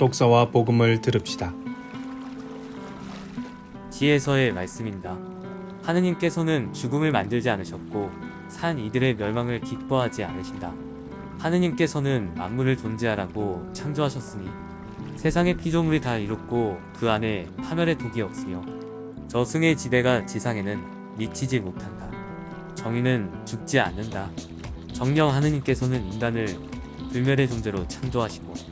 독서와 복음을 들읍시다. 지혜서의 말씀입니다. 하느님께서는 죽음을 만들지 않으셨고 산 이들의 멸망을 기뻐하지 않으신다. 하느님께서는 만물을 존재하라고 창조하셨으니 세상의 피조물이 다 이롭고 그 안에 파멸의 독이 없으며 저승의 지대가 지상에는 미치지 못한다. 정의는 죽지 않는다. 정령 하느님께서는 인간을 불멸의 존재로 창조하시고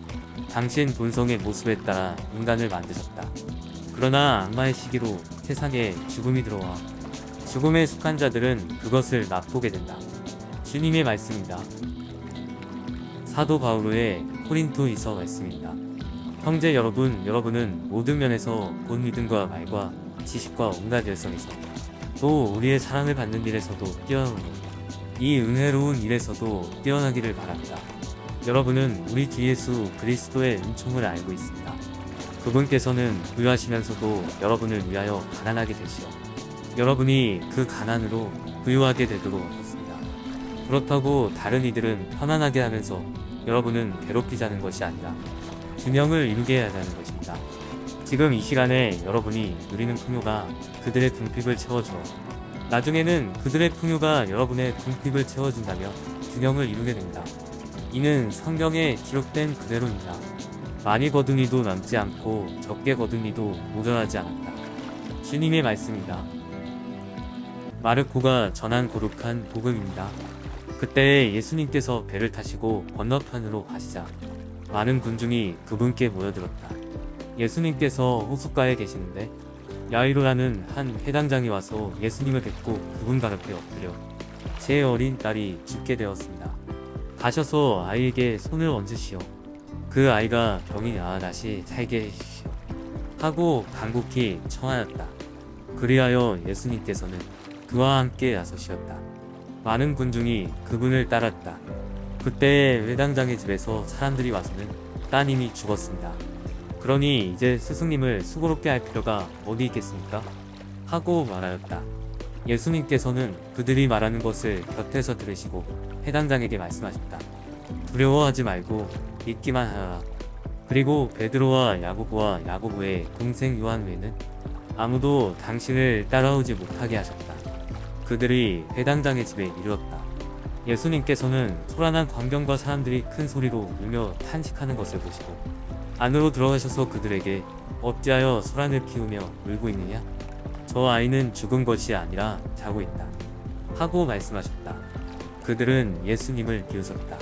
당신 본성의 모습에 따라 인간을 만드셨다. 그러나 악마의 시기로 세상에 죽음이 들어와 죽음에 속한 자들은 그것을 맛보게 된다. 주님의 말씀입니다. 사도 바울의 코린토이서 말씀입니다. 형제 여러분, 여러분은 모든 면에서 본 믿음과 말과 지식과 온갖 열성에서 또 우리의 사랑을 받는 일에서도 뛰어나고 이 은혜로운 일에서도 뛰어나기를 바랍니다. 여러분은 우리 주 예수 그리스도의 은총을 알고 있습니다. 그분께서는 부유하시면서도 여러분을 위하여 가난하게 되시어 여러분이 그 가난으로 부유하게 되도록 하셨습니다. 그렇다고 다른 이들은 편안하게 하면서 여러분은 괴롭히자는 것이 아니라 균형을 이루게 해야 하는 것입니다. 지금 이 시간에 여러분이 누리는 풍요가 그들의 궁핍을 채워줘 나중에는 그들의 풍요가 여러분의 궁핍을 채워준다며 균형을 이루게 됩니다. 이는 성경에 기록된 그대로입니다. 많이 거둔 이도 남지 않고 적게 거둔 이도 모자라지 않았다. 주님의 말씀이다. 마르코가 전한 거룩한 복음입니다. 그때 예수님께서 배를 타시고 건너편으로 가시자 많은 군중이 그분께 모여들었다. 예수님께서 호숫가에 계시는데 야이로라는 한 회당장이 와서 예수님을 뵙고 그분 가르에 엎드려 제 어린 딸이 죽게 되었습니다. 가셔서 아이에게 손을 얹으시오. 그 아이가 병이 나아 다시 살게 해주시오. 하고 간곡히 청하였다. 그리하여 예수님께서는 그와 함께 나서시었다. 많은 군중이 그분을 따랐다. 그때 회당장의 집에서 사람들이 와서는 따님이 죽었습니다. 그러니 이제 스승님을 수고롭게 할 필요가 어디 있겠습니까? 하고 말하였다. 예수님께서는 그들이 말하는 것을 곁에서 들으시고 해당장에게 말씀하셨다. 두려워하지 말고 믿기만 하라. 그리고 베드로와 야고보와 야고보의 동생 요한 외에는 아무도 당신을 따라오지 못하게 하셨다. 그들이 회당장의 집에 이르렀다. 예수님께서는 소란한 광경과 사람들이 큰 소리로 울며 탄식하는 것을 보시고 안으로 들어가셔서 그들에게 어찌하여 소란을 피우며 울고 있느냐? 저 아이는 죽은 것이 아니라 자고 있다. 하고 말씀하셨다. 그들은 예수님을 비웃었다.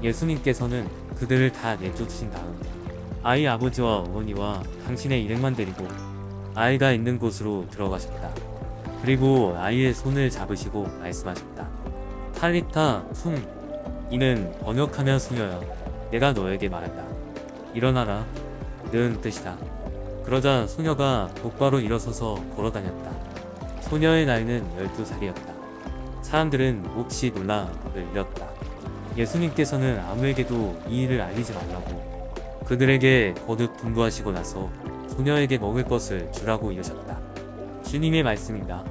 예수님께서는 그들을 다 내쫓으신 다음 아이 아버지와 어머니와 당신의 일행만 데리고 아이가 있는 곳으로 들어가셨다. 그리고 아이의 손을 잡으시고 말씀하셨다. 탈리타 쿵 이는 번역하면 소녀야 내가 너에게 말한다. 일어나라 는 뜻이다. 그러자 소녀가 곧바로 일어서서 걸어다녔다. 소녀의 나이는 12살이었다. 사람들은 몹시 놀라 를 잃었다. 예수님께서는 아무에게도 이 일을 알리지 말라고 그들에게 거듭 분부하시고 나서 소녀에게 먹을 것을 주라고 이르셨다. 주님의 말씀입니다.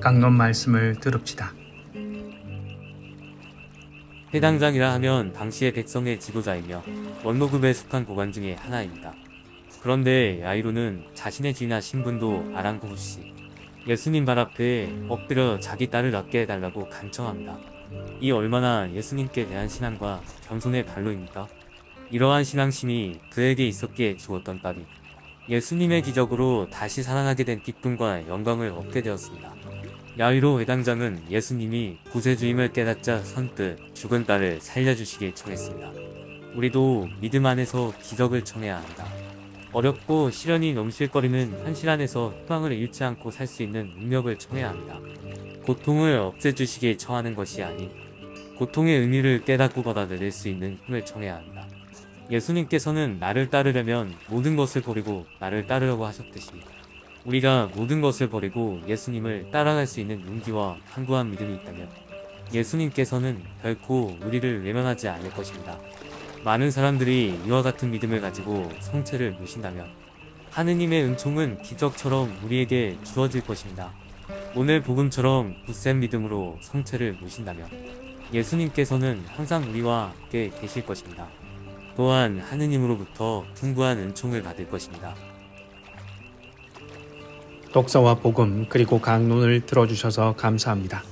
강론 말씀을 들읍시다. 해당장이라 하면 당시의 백성의 지도자이며 원로급에 속한 고관 중의 하나입니다. 그런데 야이로는 자신의 지나 신분도 아랑곳이 예수님 발 앞에 엎드려 자기 딸을 낳게 해달라고 간청합니다. 이 얼마나 예수님께 대한 신앙과 겸손의 발로입니까? 이러한 신앙심이 그에게 있었기에 죽었던 딸이 예수님의 기적으로 다시 살아나게 된 기쁨과 영광을 얻게 되었습니다. 야이로 회당장은 예수님이 구세주임을 깨닫자 선뜻 죽은 딸을 살려주시길 청했습니다. 우리도 믿음 안에서 기적을 청해야 합니다. 어렵고 시련이 넘실거리는 현실 안에서 희망을 잃지 않고 살 수 있는 능력을 청해야 합니다. 고통을 없애주시길 청하는 것이 아닌 고통의 의미를 깨닫고 받아들일 수 있는 힘을 청해야 합니다. 예수님께서는 나를 따르려면 모든 것을 버리고 나를 따르려고 하셨듯이 우리가 모든 것을 버리고 예수님을 따라갈 수 있는 용기와 한구한 믿음이 있다면 예수님께서는 결코 우리를 외면하지 않을 것입니다. 많은 사람들이 이와 같은 믿음을 가지고 성체를 모신다면 하느님의 은총은 기적처럼 우리에게 주어질 것입니다. 오늘 복음처럼 굳센 믿음으로 성체를 모신다면 예수님께서는 항상 우리와 함께 계실 것입니다. 또한 하느님으로부터 풍부한 은총을 받을 것입니다. 독서와 복음 그리고 강론을 들어주셔서 감사합니다.